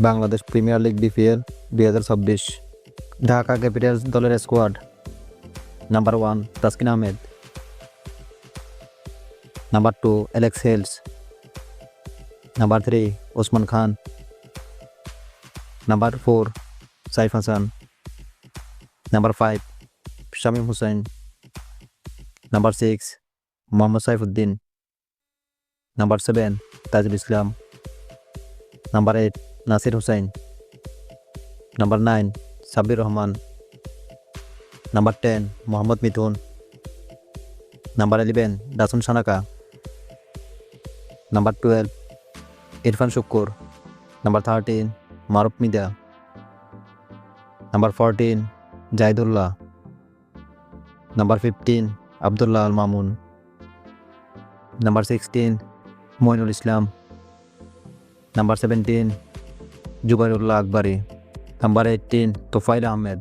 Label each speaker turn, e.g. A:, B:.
A: Bangladesh premier league BPL দুই হাজার ছাব্বিশ ঢাকা ক্যাপিটালস দলের squad number one Taskin Ahmed number two Alex Hales number three Osman Khan number four Saif Hasan number five Shamim Hossain number six Mohammad Saifuddin number seven Tajul Islam number eight Nasir Hossain number nine Sabbir Rahman number ten Mohammad Mithun number eleven Dasun Shanaka number twelve Irfan Shukkur number thirteen Maruf Mridha number fourteen Zahidullah number fifteen Abdullah Al Mamun number sixteen Moinul Islam number seventeen Zubairullah Akbari number eighteen Tofail Ahmed